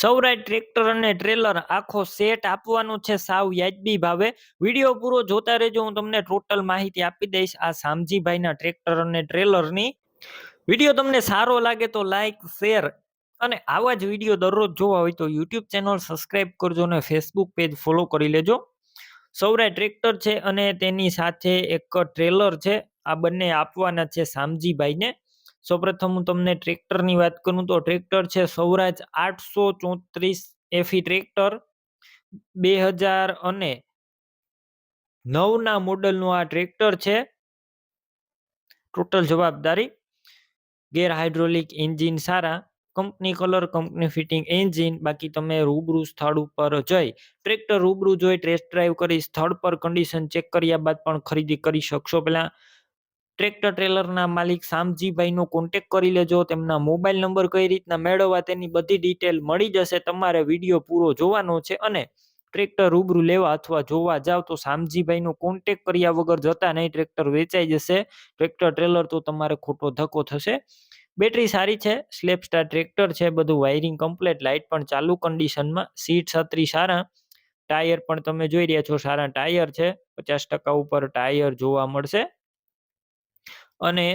Saurashtra tractor અને trailer આખો set આપવાનું છે સાવ વ્યાજબી ભાવે. વીડિયો પૂરો જોતા રહેજો, હું તમને ટોટલ માહિતી આપી દઈશ આ શામજીભાઈના ટ્રેક્ટર અને ટ્રેલરની. વીડિયો તમને સારો લાગે તો લાઈક શેર અને આવા જ વીડિયો દરરોજ જોવા હોય તો યુટ્યુબ ચેનલ સબસ્ક્રાઇબ કરજો અને ફેસબુક પેજ ફોલો કરી લેજો. સૌરાય ટ્રેક્ટર છે અને તેની સાથે એક ટ્રેલર છે. આ બંને આપવાના છે શામજીભાઈને. સૌપ્રથમ હું તમને ટ્રેક્ટરની વાત કરું તો ટ્રેક્ટર છે સૌરાજ આઠસો ચોત્રીસ એફી ટ્રેક્ટર, બે હજાર અને નવના મોડલનું આ ટ્રેક્ટર છે. ટોટલ જવાબદારી ગેર હાઇડ્રોલિક એન્જિન સારા, company colour, company fitting engine, બાકી તમે રૂબરૂ સ્થળ ઉપર જઈ ટ્રેક્ટર રૂબરૂ જોઈ ટેસ્ટ ડ્રાઈવ કરી સ્થળ પર કન્ડિશન ચેક કર્યા બાદ પણ ખરીદી કરી શકશો. પહેલા ટ્રેક્ટર ટ્રેલરના માલિક શામજીભાઈનો કોન્ટેક કરી લેજો, તેમના મોબાઈલ નંબર કઈ રીતના મેળવવા તેની બધી ડિટેલ મળી જશે, તમારે વીડિયો પૂરો જોવાનો છે અને ટ્રેક્ટર રૂબરૂ લેવા અથવા જોવા જાવ તો શામજીભાઈનો કોન્ટેક કર્યા વગર જતા નહીં, ટ્રેક્ટર વેચાઈ જશે, ટ્રેક્ટર ટ્રેલર તો તમારે ખોટો ધક્કો થશે. બેટરી સારી છે સ્લેપ સ્ટાર ટ્રેક્ટર છે, બધું વાયરિંગ કમ્પ્લેટ લાઇટ પણ ચાલુ કન્ડિશનમાં સીટ છત્રી સારા, ટાયર પણ તમે જોઈ રહ્યા છો, સારા ટાયર છે, પચાસ ટકા ઉપર ટાયર જોવા મળશે. અને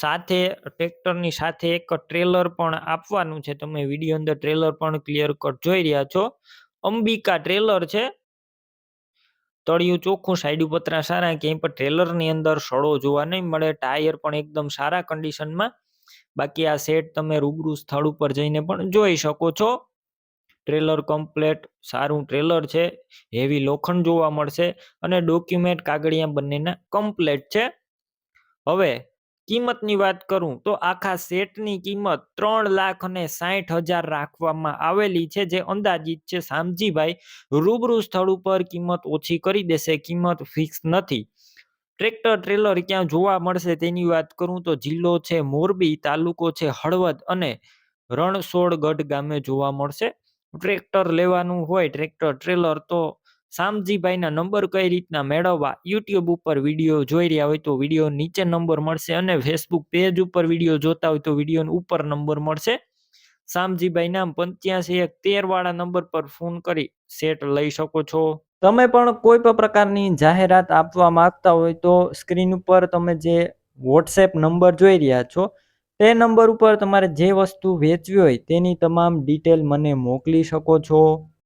સાથે ટ્રેક્ટરની સાથે એક ટ્રેલર પણ આપવાનું છે. તમે વીડિયો અંદર ટ્રેલર પણ ક્લિયર કટ જોઈ રહ્યા છો. અંબિકા ટ્રેલર છે. તળિયું ચોખ્ખું સાઈડ પતરા સારા, ક્યાંય પણ ટ્રેલરની અંદર સડો જોવા નહીં મળે. ટાયર પણ એકદમ સારા કન્ડિશનમાં બાકી આ સેટ તમે રૂબરૂ સ્થળ ઉપર જઈને પણ જોઈ શકો છો. ટ્રેલર કમ્પ્લેટ સારું ટ્રેલર છે. હેવી લોખંડ જોવા મળશે અને ડોક્યુમેન્ટ કાગળિયા બંનેના કમ્પ્લેટ છે. હવે કિંમતની વાત કરું તો આખા સેટની કિંમત ત્રણ લાખ અને સાઠ હજાર રાખવામાં આવેલી છે, જે અંદાજિત છે શામજીભાઈ રૂબરૂ સ્થળ ઉપર કિંમત ઓછી કરી દેશે, કિંમત ફિક્સ નથી. ટ્રેક્ટર, ટ્રેલર ક્યાં જોવા મળશે તેની વાત કરું તો જિલ્લો છે મોરબી, તાલુકો છે હળવદ અને રણછોડગઢ ગામે જોવા મળશે. ટ્રેક્ટર લેવાનું હોય, ટ્રેક્ટર, ટ્રેલર તો શામજીભાઈના નંબર કઈ રીતના મેળવવા યુટ્યુબ ઉપર વીડિયો જોઈ રહ્યા હોય તો વીડિયો નીચે નંબર મળશે અને ફેસબુક પેજ ઉપર વીડિયો જોતા હોય તો વીડિયો ઉપર નંબર મળશે. શામજીભાઈ નામ પંચ્યાસી એક તેર વાળા નંબર પર ફોન કરી સેટ લઈ શકો છો. તમે પણ કોઈ પણ પ્રકારની જાહેરાત આપવા માંગતા હોય તો સ્ક્રીન ઉપર તમે જે વોટ્સએપ નંબર જોઈ રહ્યા છો, તે નંબર ઉપર તમારે જે વસ્તુ વેચવી હોય તેની તમામ ડિટેલ મને મોકલી શકો છો.